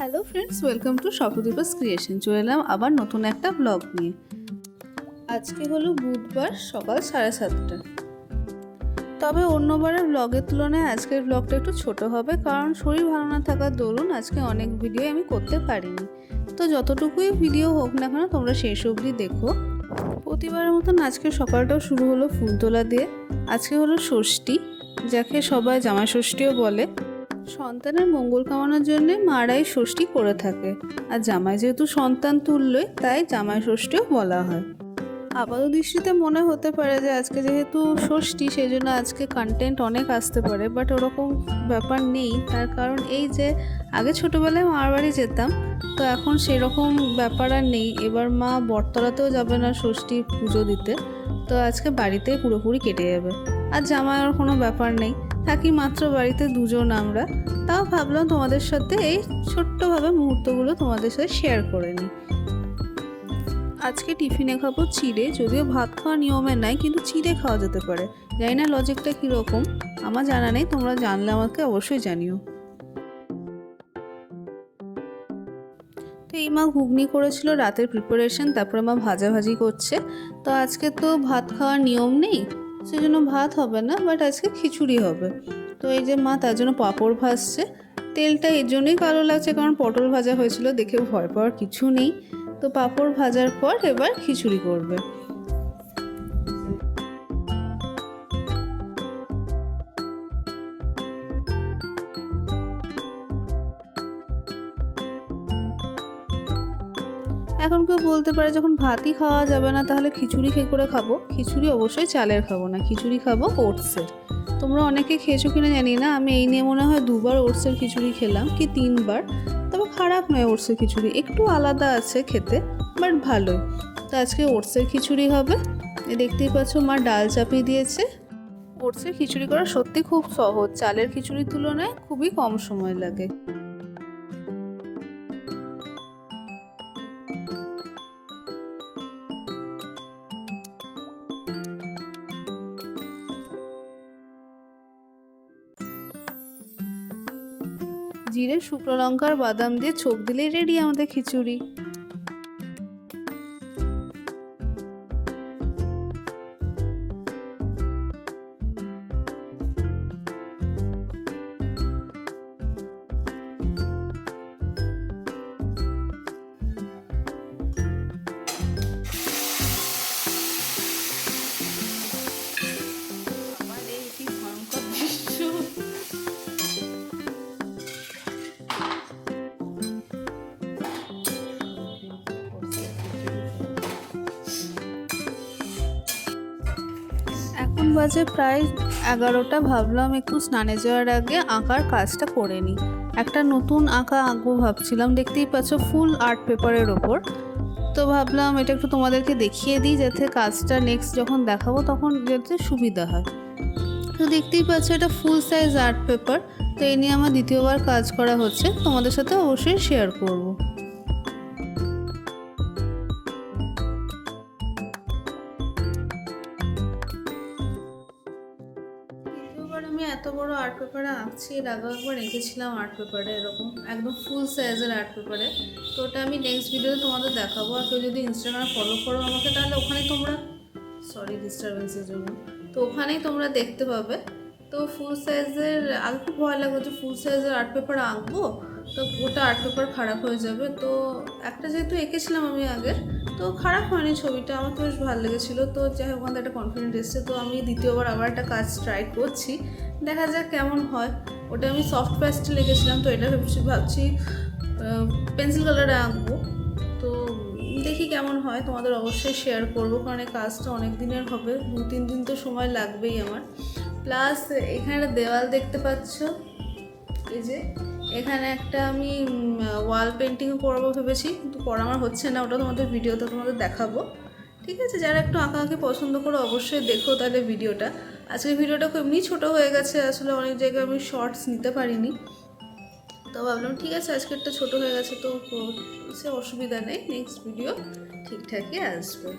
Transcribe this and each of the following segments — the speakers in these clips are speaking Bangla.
Hello friends welcome to Swapnadipas creation চলে এলাম আবার নতুন একটা ব্লগ নিয়ে। আজকে হলো বুধবার সকাল সাড়ে সাতটা। তবে অন্যবারের ব্লগের তুলনায় আজকের ব্লগটা একটু ছোট হবে, কারণ শরীর ভালো না থাকার দরুন আজকে অনেক ভিডিও আমি করতে পারিনি। তো যতটুকুই ভিডিও হোক না কেন, তোমরা শেষ অবধি দেখো। প্রতিবারের মতন আজকে সকালটাও শুরু হলো ফুল তোলা দিয়ে। আজকে হলো ষষ্ঠী, যাকে সবাই জামাই ষষ্ঠীও বলে। সন্তানের মঙ্গল কামনার জন্য মারাই ষষ্ঠী করে থাকে। আর জামাই যেহেতু সন্তান তুললই তাই জামাই ষষ্ঠীও বলা হয়। আপাত দৃষ্টিতে মনে হতে পারে যে আজকে যেহেতু ষষ্ঠী সেই জন্য আজকে কন্টেন্ট অনেক আসতে পারে বাট ওরকম ব্যাপার নেই। তার কারণ এই যে, আগে ছোটোবেলায় মার বাড়ি যেতাম, তো এখন সেরকম ব্যাপার আর নেই। এবার মা বটতলাতেও যাবে না ষষ্ঠী পুজো দিতে, তো আজকে বাড়িতে পুরোপুরি কেটে যাবে। আর জামাইয়ের কোনো ব্যাপার নেই। থাকি মাত্র বাড়িতে দুজন আমরা, তাও ভাবলাম তোমাদের সাথে এই ছোট্টভাবে মুহূর্তগুলো তোমাদের সাথে শেয়ার করে নিই। আজকে টিফিনে খাব চিড়ে, যদিও ভাত খাওয়া নিয়মে নাই, কিন্তু চিড়ে খাওয়া যেতে পারে। জানি না লজিকটা কীরকম, আমার জানা নেই, তোমরা জানলে আমাকে অবশ্যই জানিও। তো এই মা ঘুগনি করেছিল, রাতের প্রিপারেশন তারপরে মা ভাজাভাজি করছে। তো আজকে তো ভাত খাওয়ার নিয়ম নেই সেজন্য ভাত হবে না বাট আজকে খিচুড়ি হবে। তো এই যে মা তার জন্য পাঁপড় ভাজছে। তেলটা এই জন্যই কালো লাগছে, কারণ পটল ভাজা হয়েছিল, দেখে ভয় পাওয়ার কিছু নেই। তো পাঁপড় ভাজার পর এবার খিচুড়ি করবে। এখন কেউ বলতে পারে যখন ভাতই খাওয়া যাবে না, তাহলে খিচুড়ি খেয়ে করে খাব? খিচুড়ি অবশ্যই চালের খাব না, খিচুড়ি খাব ওটসের। তোমরা অনেকে খেয়েছো কিনা জানি না, আমি এই নিয়ে মনে হয় দুবার ওটসের খিচুড়ি খেলাম কি তিনবার। তবে খারাপ নয় ওটসের খিচুড়ি, একটু আলাদা আছে খেতে, বাট ভালোই। তো আজকে ওটসের খিচুড়ি হবে। দেখতেই পাচ্ছ মা ডাল চাপিয়ে দিয়েছে। ওটসের খিচুড়ি করা সত্যি খুব সহজ, চালের খিচুড়ির তুলনায় খুবই কম সময় লাগে। জিরে শুকনো লঙ্কার বাদাম দিয়ে ছোপ দিলেই রেডি আমাদের খিচুড়ি। এখন বাজে প্রায় এগারোটা, ভাবলাম একটু স্নানে যাওয়ার আগে আঁকার কাজটা করে নিই। একটা নতুন আঁকা আঁকবো ভাবছিলাম, দেখতেই পাচ্ছ ফুল আর্ট পেপারের ওপর। তো ভাবলাম এটা একটু তোমাদেরকে দেখিয়ে দিই, যাতে কাজটা নেক্সট যখন দেখাবো তখন যাতে সুবিধা হয়। তো দেখতেই পাচ্ছ এটা ফুল সাইজ আর্ট পেপার তো এই নিয়ে আমার দ্বিতীয়বার কাজ করা হচ্ছে, তোমাদের সাথে অবশ্যই শেয়ার করব। আমি এত বড় আর্ট পেপারে আঁকছি, এর আগেও একবার এঁকেছিলাম আর্ট পেপারে এরকম একদম ফুল সাইজের আর্ট পেপারে তো ওটা আমি নেক্সট ভিডিওতে তোমাদের দেখাবো। আর কেউ যদি ইনস্টাগ্রামে ফলো করো আমাকে, তাহলে ওখানে তোমরা সরি ডিস্টারবেন্সের জন্য। তো ওখানেই তোমরা দেখতে পাবে। তো ফুল সাইজের আগে খুব ভয় লাগল যে ফুল সাইজের আর্ট পেপার আঁকবো? তো ওটা আর্ট পেপার খারাপ হয়ে যাবে। তো একটা যেহেতু এঁকেছিলাম আমি আগে, তো খারাপ হয়নি ছবিটা, আমার তো বেশ ভালো লেগেছিলো। তো যাই হোক থেকে একটা কনফিডেন্ট এসছে, তো আমি দ্বিতীয়বার আবার একটা কাজ ট্রাই করছি। দেখা যাক কেমন হয়। ওটা আমি সফট প্যাস্টেল এঁকেছিলাম তো এটা ভাবছি ভাবছি পেন্সিল কালারে আঁকবো। তো দেখি কেমন হয়, তোমাদের অবশ্যই শেয়ার করব, কারণ এই কাজটা অনেক দিনের হবে, দু তিন দিন তো সময় লাগবেই আমার। প্লাস এখানে দেওয়াল দেখতে পাচ্ছ, এই যে এখানে একটা আমি ওয়াল পেন্টিংও করব ভেবেছি, কিন্তু করা আমার হচ্ছে না, ওটা তোমাদের ভিডিওতে তোমাদের দেখাবো। ঠিক আছে? যারা একটু আঁকাআঁকি পছন্দ করো, অবশ্যই দেখো তাহলে ভিডিওটা আজকে ভিডিওটা খুব এমনি ছোটো হয়ে গেছে, আসলে অনেক জায়গায় আমি শর্টস নিতে পারিনি। তো ভাবলাম, ঠিক আছে, আজকেরটা ছোটো হয়ে গেছে, তো সে অসুবিধা নেই নেক্সট ভিডিও ঠিকঠাকই আসবে।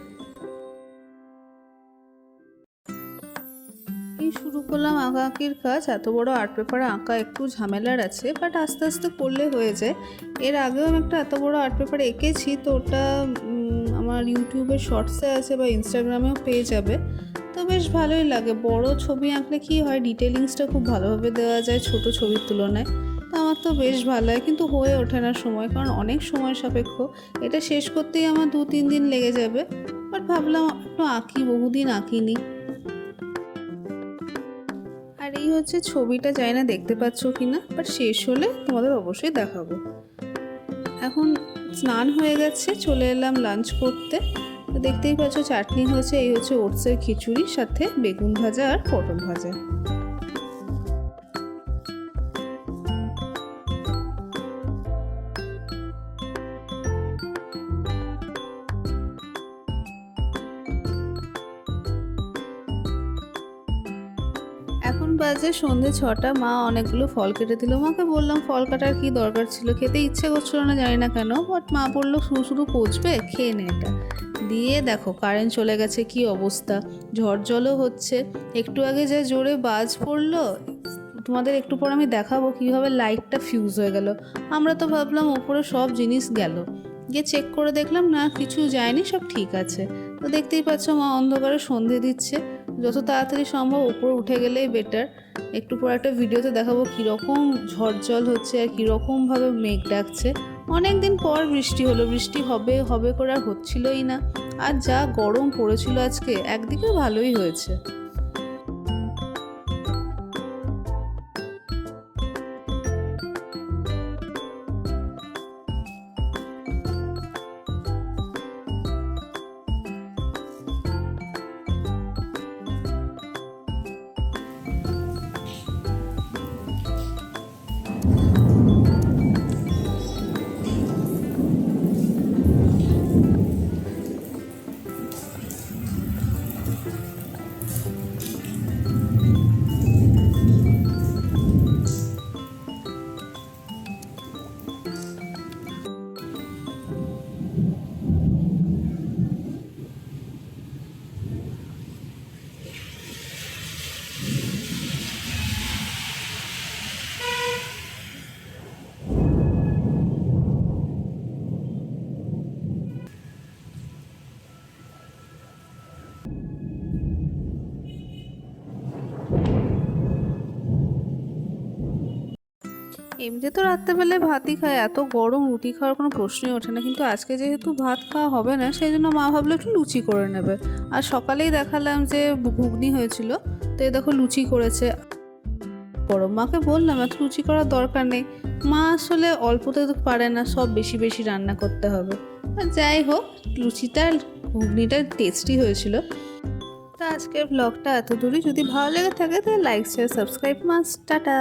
শুরু শুরু করলাম আঁকা আঁকির কাজ। এত বড় আর্ট পেপারে আঁকা একটু ঝামেলার আছে বাট আস্তে আস্তে করলে হয়ে যায়। এর আগেও আমি একটা এত বড় আর্ট পেপার এঁকেছি, তো ওটা আমার ইউটিউবে শর্টসে আছে বা ইনস্টাগ্রামেও পেয়ে যাবে। তো বেশ ভালোই লাগে। বড় ছবি আঁকলে কি হয় ডিটেলিংসটা খুব ভালোভাবে দেওয়া যায় ছোট ছবির তুলনায়। তো আমার তো বেশ ভালো লাগে, কিন্তু হয়ে ওঠে না সময়, কারণ অনেক সময় সাপেক্ষ। এটা শেষ করতেই আমার দু তিন দিন লেগে যাবে বাট ভাবলাম একটু আঁকি, বহুদিন আঁকিনি। আর এই হচ্ছে ছবিটা যাই না দেখতে পাচ্ছ কি না বাট শেষ হলে তোমাদের অবশ্যই দেখাবো। এখন স্নান হয়ে গেছে, চলে এলাম লাঞ্চ করতে। তো দেখতেই পাচ্ছ, চাটনি হয়েছে, এই হচ্ছে ওটসের খিচুড়ির সাথে বেগুন ভাজা আর পটল ভাজা। বাজে, সন্ধে ছটা, মা অনেকগুলো ফল কেটে দিল। মাকে বললাম, ফল কাটার কি দরকার ছিল? খেতে ইচ্ছে করছিল না, জানি না কেন বাট মা বলল, শুরু শুরু পচবে, খেয়ে নে এটা। দিয়ে দেখো কারেন্ট চলে গেছে, কি অবস্থা? ঝড় জলও হচ্ছে। একটু আগে যে জোরে বাজ পড়ল, তোমাদের একটু পর আমি দেখাবো কীভাবে লাইটটা ফিউজ হয়ে গেল। আমরা তো ভাবলাম, ওপরে সব জিনিস গেল। গিয়ে চেক করে দেখলাম, না, কিছু যায়নি, সব ঠিক আছে। তো দেখতেই পাচ্ছ, মা অন্ধকারে সন্ধে দিচ্ছে। যত তাড়াতাড়ি সম্ভব উপরে উঠে গেলেই বেটার একটু পর একটা ভিডিওতে দেখাবো কীরকম ঝড় জল হচ্ছে আর কীরকমভাবে মেঘ ডাকছে। অনেক দিন পর বৃষ্টি হলো, বৃষ্টি হবে হবে করে আর হচ্ছিলই না। আর যা গরম পড়েছিল আজকে একদিকে ভালোই হয়েছে। এমনি তো রাত্রেবেলায় ভাতই খায়, এত গরম রুটি খাওয়ার কোনো প্রশ্নই ওঠে না। কিন্তু আজকে যেহেতু ভাত খাওয়া হবে না, সেই জন্য মা ভাবলো একটু লুচি করে নেবে। আর সকালেই দেখালাম যে ঘুগনি হয়েছিল, তো এই দেখো লুচি করেছে। গরম মাকে বললাম, এত লুচি করার দরকার নেই। মা আসলে অল্পতে তো পারে না, সব বেশি বেশি রান্না করতে হবে। যাই হোক, লুচিটা ঘুগনিটা টেস্টি হয়েছিল। তো আজকের ব্লগটা এত দূরই যদি ভালো লেগে থাকে, তাহলে লাইক শেয়ার সাবস্ক্রাইব মাস, টাটা।